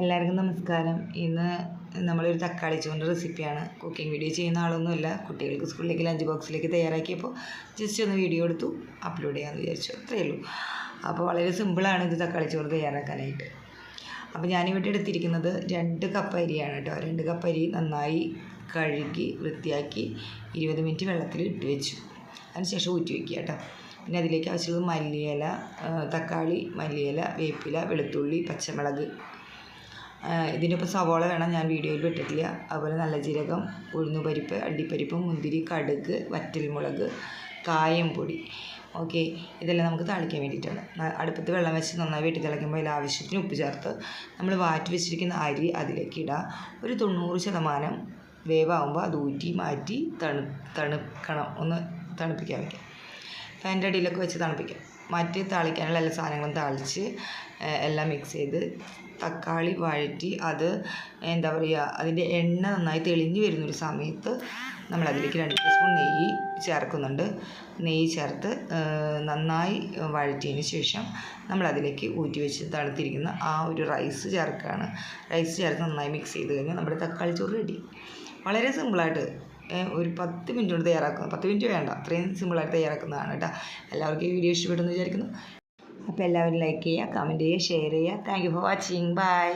എല്ലാവർക്കും നമസ്കാരം. ഇന്ന് നമ്മളൊരു തക്കാളി ചോറിന്റെ റെസിപ്പിയാണ്. കുക്കിംഗ് വീഡിയോ ചെയ്യുന്ന ആളൊന്നുമില്ല. കുട്ടികൾക്ക് സ്കൂളിലേക്ക് ലഞ്ച് ബോക്സിലേക്ക് തയ്യാറാക്കിയപ്പോൾ ജസ്റ്റ് ഒന്ന് വീഡിയോ എടുത്തു അപ്ലോഡ് ചെയ്യാമെന്ന് വിചാരിച്ചു. അത്രയേ ഉള്ളൂ. അപ്പോൾ വളരെ സിമ്പിളാണ് ഇത് തക്കാളി ചോറ് തയ്യാറാക്കാനായിട്ട്. അപ്പോൾ ഞാനിവിടെ എടുത്തിരിക്കുന്നത് രണ്ട് കപ്പ് അരിയാണ് കേട്ടോ. രണ്ട് കപ്പ് അരി നന്നായി കഴുകി വൃത്തിയാക്കി ഇരുപത് മിനിറ്റ് വെള്ളത്തിൽ ഇട്ട് വെച്ചു. അതിനുശേഷം ഊറ്റി വയ്ക്കുക കേട്ടോ. പിന്നെ അതിലേക്ക് ആവശ്യമുള്ളത് മല്ലിയില തക്കാളി മല്ലിയില വേപ്പില വെളുത്തുള്ളി പച്ചമുളക് ഇതിനിപ്പോൾ സവോള വേണം ഞാൻ വീഡിയോയിൽ വിട്ടിട്ടില്ല അതുപോലെ നല്ല ജീരകം ഉഴുന്നുപരിപ്പ് അണ്ടിപ്പരിപ്പ് മുന്തിരി കടുക് വറ്റൽമുളക് കായം പൊടി. ഓക്കെ ഇതെല്ലാം നമുക്ക് താളിക്കാൻ വേണ്ടിയിട്ടാണ്. അടുപ്പത്ത് വെള്ളം വെച്ച് നന്നായി വെട്ടി തിളയ്ക്കുമ്പോൾ അതിൽ ആവശ്യത്തിന് ഉപ്പ് ചേർത്ത് നമ്മൾ വാറ്റി വെച്ചിരിക്കുന്ന അരി അതിലേക്ക് ഇടുക ഒരു തൊണ്ണൂറ് ശതമാനം വേവാകുമ്പോൾ അത് ഊറ്റി മാറ്റി തണു തണുക്കണം. ഒന്ന് തണുപ്പിക്കാൻ വയ്ക്കാം ഫാന്റെ അടിയിലൊക്കെ വെച്ച് തണുപ്പിക്കാം. മാറ്റി താളിക്കാനുള്ള എല്ലാ സാധനങ്ങളും താളിച്ച് എല്ലാം മിക്സ് ചെയ്ത് തക്കാളി വഴറ്റി അത് എന്താ പറയുക അതിന്റെ എണ്ണ നന്നായി തെളിഞ്ഞു വരുന്നൊരു സമയത്ത് നമ്മൾ അതിലേക്ക് രണ്ട് ടീസ്പൂൺ നെയ്യ് ചേർക്കുന്നുണ്ട്. നെയ്യ് ചേർത്ത് നന്നായി വഴറ്റിയതിന് ശേഷം നമ്മൾ അതിലേക്ക് ഊറ്റി വെച്ച് തണുത്തിരിക്കുന്ന ആ ഒരു റൈസ് ചേർക്കുകയാണ് റൈസ് ചേർത്ത് നന്നായി മിക്സ് ചെയ്ത് കഴിഞ്ഞാൽ നമ്മുടെ തക്കാളി ചോറ് റെഡി വളരെ സിമ്പിളായിട്ട് ഒരു പത്ത് മിനിറ്റ് കൊണ്ട് തയ്യാറാക്കുന്നത് പത്ത് മിനിറ്റ് വേണ്ട. അത്രയും സിമ്പിളായിട്ട് തയ്യാറാക്കുന്നതാണ് കേട്ടോ. എല്ലാവർക്കും ഈ വീഡിയോ ഇഷ്ടപ്പെടുന്നു വിചാരിക്കുന്നു. അപ്പോൾ എല്ലാവരും ലൈക്ക് ചെയ്യുക കമന്റ് ചെയ്യുക ഷെയർ ചെയ്യുക. Thank for watching bye